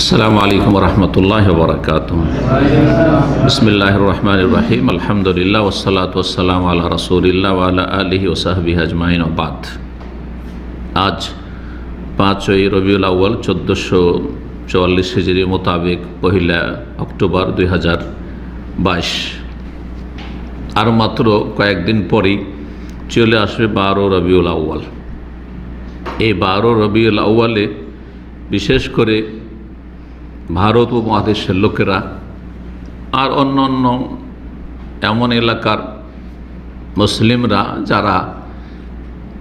السلام عليكم ورحمة الله وبركاته بسم الله الرحمن الرحيم الحمد لله والصلاة والسلام على رسول الله وعلى آله وصحبه أجمعين وبعد আজ পাঁচই রবিউল আউ্য়াল চোদ্দোশো চুয়াল্লিশ হিজড়ি মোতাবেক পহিলা অক্টোবর দুই হাজার বাইশ আর মাত্র কয়েকদিন পরেই চলে আসবে বারো রবিউল আউ্য়াল এই বারো রবিউল আউ্য়ালে বিশেষ করে ভারত উপমহাদেশের লোকেরা আর অন্য অন্য এমন এলাকার মুসলিমরা যারা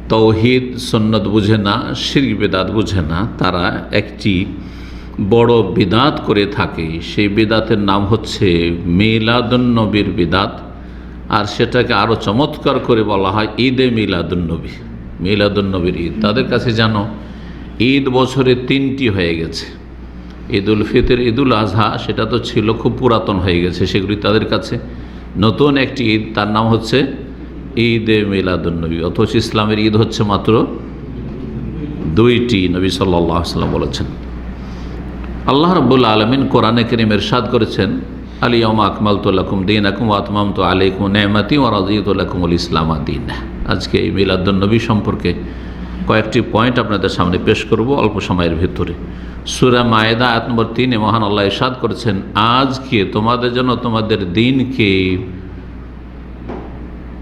তৌহিদ সন্ন্যত বুঝে না শির বেদাত বুঝে না, তারা একটি বড় বিদাত করে থাকে। সেই বিদাতের নাম হচ্ছে মিলাদুন্নবীর বিদাত। আর সেটাকে আরও চমৎকার করে বলা হয় ঈদে মিলাদুন্নবী, মিলাদুন্নবীর ঈদ। তাদের কাছে জানো ঈদ বছরে তিনটি হয়ে গেছে। ঈদ উল ফিতর ঈদ উল আজহা, সেটা তো ছিল খুব পুরাতন হয়ে গেছে সেগুলি তাদের কাছে। নতুন একটি ঈদ, তার নাম হচ্ছে ঈদ এ মিলাদুলনবী অথচ ইসলামের ঈদ হচ্ছে মাত্র দুইটি, নবী সাল্লাহ সাল্লাম বলেছেন। আল্লাহ রব্বুল আলমিন কোরআনে করিম এরশাদ করেছেন আলিয়ামা আকমাল তোল্লাকুম দিন আকুম আতমাম তো আলাইকুম নেমাতি ও রাজিউল্লাকুমুল ইসলামা দিন। আজকে এই মিলাদুলনবী সম্পর্কে কয়েকটি পয়েন্ট আপনাদের সামনে পেশ করব অল্প সময়ের ভিতরে। সুরা মায়েদা, আয়াত নম্বর তিনে মহান আল্লাহ ইসাদ করেছেন আজকে তোমাদের জন্য তোমাদের দিনকে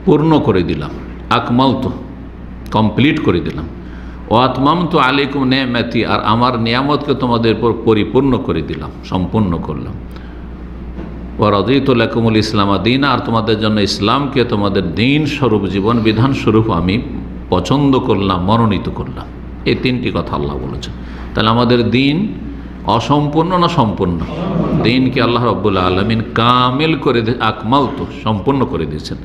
পূর্ণ করে দিলাম আকমাল তো কমপ্লিট করে দিলাম। ও আতমাম তো আলিকুম নেয়ামাতি, আর আমার নিয়ামতকে তোমাদের উপর পরিপূর্ণ করে দিলাম, সম্পূর্ণ করলাম। ও রদিতুল্লাকুমুল ইসলাম দিন, আর তোমাদের জন্য ইসলামকে তোমাদের দিন স্বরূপ, জীবন বিধান স্বরূপ আমি পছন্দ করলাম, মনোনীত করলাম। এই তিনটি কথা আল্লাহ বলেছেন। তাহলে আমাদের দিন অসম্পূর্ণ না সম্পূর্ণ? দিনকে আল্লাহ রব্বুল্লা আলমিন কামেল করে আকমাল তো সম্পূর্ণ করে দিয়েছেন।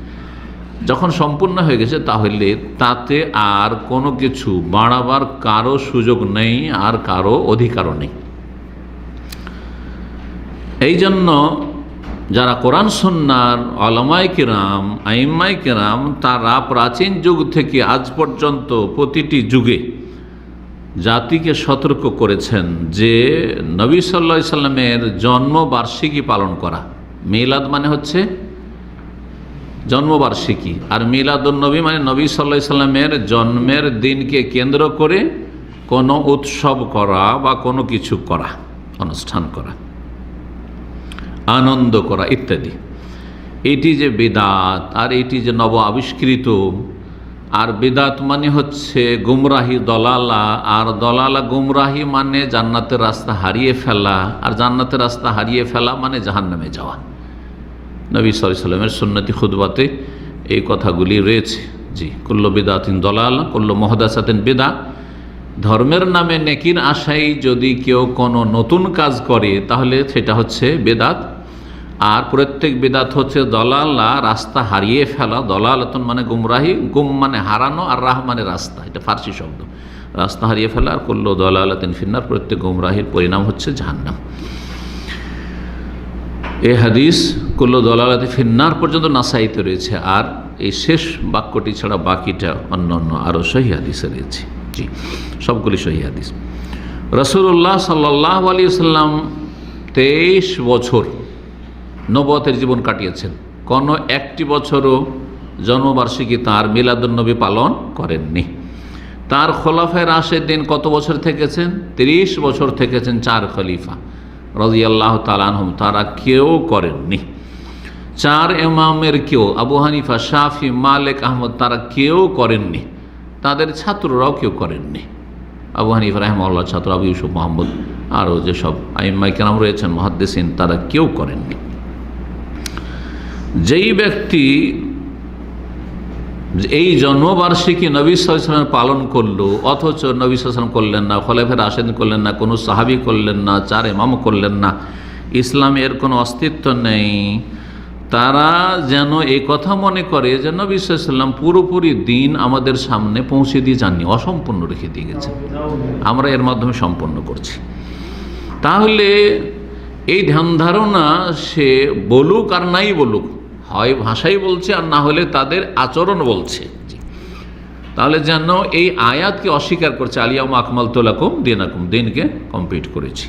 যখন সম্পূর্ণ হয়ে গেছে, তাহলে তাতে আর কোনো কিছু বাড়াবার কারও সুযোগ নেই, আর কারও অধিকারও নেই। এই জন্য যারা কোরআন সন্ন্যার আলমাই কেরাম, আইম্মাই কেরাম, তারা প্রাচীন যুগ থেকে আজ পর্যন্ত প্রতিটি যুগে জাতিকে সতর্ক করেছেন যে নবী সাল্লা সাল্লামের জন্মবার্ষিকী পালন করা। মিলাদ মানে হচ্ছে জন্মবার্ষিকী। আর মিলাদুলনবী মানে নবী সাল্লা সাল্লামের জন্মের দিনকে কেন্দ্র করে কোনো উৎসব করা বা কোনো কিছু করা, অনুষ্ঠান করা। আনন্দ করা ইত্যাদি। এটি যে বেদাত আর এটি যে নব আবিষ্কৃত, আর বেদাত মানে হচ্ছে গুমরাহি দলালা, আর দলালা গুমরাহি মানে জান্নাতের রাস্তা হারিয়ে ফেলা, আর জান্নাতের রাস্তা হারিয়ে ফেলা মানে জাহান্নামে যাওয়া। নবী সাল্লামের সুন্নতি খুদবাতে এই কথাগুলি রয়েছে। জি, কুল্ল বেদাতিন দলাল, কুল্ল মহদাসাতিন বেদা। ধর্মের নামে নেকির আশাই যদি কেউ কোনো নতুন কাজ করে, তাহলে সেটা হচ্ছে বেদাত। আর প্রত্যেক বেদাত হচ্ছে দলাল্লা রাস্তা হারিয়ে ফেলা। দলালতন মানে গুমরাহি, গুম মানে হারানো আর রাহ মানে রাস্তা। এটা ফার্সি শব্দ। রাস্তা হারিয়ে ফেলা আর করল দলালতিন ফিন্নার প্রত্যেক গুমরাহির পরিণাম হচ্ছে জাহান্নাম। এ হাদিস কুল্লো দলালাতে ফিন্নার পর্যন্ত নাসাইতে রয়েছে। আর এই শেষ বাক্যটি ছাড়া বাকিটা অন্য অন্য আরও সহি হাদিসে রয়েছে। জি, সবগুলি সহি হাদিস। রসুল্লাহ সাল্লাহ আলী সাল্লাম তেইশ বছর নবতের জীবন কাটিয়েছেন। কোনো একটি বছরও জন্মবার্ষিকী তাঁর মিলাদুন্নবী পালন করেননি। তার খোলাফের রাশের দিন কত বছর থেকেছেন? তিরিশ বছর থেকেছেন চার খলিফা। রাজিয়াল্লাহ তালানহম তারা কেউ করেননি। চার এমামের কেউ, আবু হানিফা, শাফি, মালেক, আহমদ, তারা কেউ করেননি। তাদের ছাত্ররাও কেউ করেননি। আবু হানিফা রহমাল্লাহ ছাত্র আবু ইউসুফ, মোহাম্মদ, আরও যেসব আইম্মাই রয়েছেন, মহাদ্দেসিন, তারা কেউ করেননি। যেই ব্যক্তি এই জন্মবার্ষিকী নবী সাল্লাম পালন করল, অথচ নবী সাল্লাম করলেন না, খলেফের আসেন করলেন না, কোনো সাহাবি করলেন না, চার এমাম করলেন না, ইসলামের কোনো অস্তিত্ব নেই। তারা যেন এই কথা মনে করে যে নবী সাল্লাম পুরোপুরি দিন আমাদের সামনে পৌঁছে দিয়ে যাননি, অসম্পূর্ণ রেখে দিয়ে গেছে। আমরা এর মাধ্যমে সম্পন্ন করছি। তাহলে এই ধ্যান ধারণা সে বলুক আর নাই বলুক হয় ভাষাই বলছে আর না হলে তাদের আচরণ বলছে। তাহলে যেন এই আয়াতকে অস্বীকার করছে আলিয়াম আকমাল তোলাকুম দিনাকুম, দিনকে কমপ্লিট করেছি।